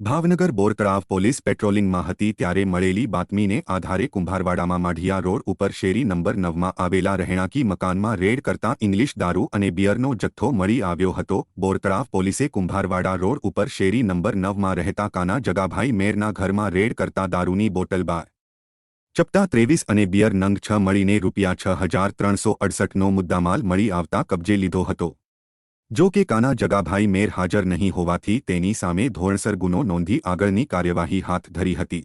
Bhavnagar Bortalav police પેટ્રોલિંગમાં હતી ત્યારે મળેલી બાતમીને આધારે કુંભારવાડામાં માઢિયા રોડ ઉપર શેરી નંબર નવમાં આવેલા રહેણાંકી મકાનમાં રેડ કરતા ઇંગ્લિશ દારૂ અને બિયરનો જથ્થો મળી આવ્યો હતો. બોરતળાવ પોલીસે કુંભારવાડા રોડ ઉપર શેરી નંબર નવમાં રહેતા કાના જગાભાઈ મેરના ઘરમાં રેડ કરતા દારૂની બોટલ બાર ચપટા ત્રેવીસ અને બિયર નંગ છ મળીને રૂપિયા છ હજાર ત્રણસો અડસઠનો મુદ્દામાલ મળી આવતા કબજે લીધો હતો. જો કે કાના જગાભાઈ મેર હાજર નહીં હોવાથી તેની સામે ધોરણસર ગુનો નોંધી આગળની કાર્યવાહી હાથ ધરી હતી.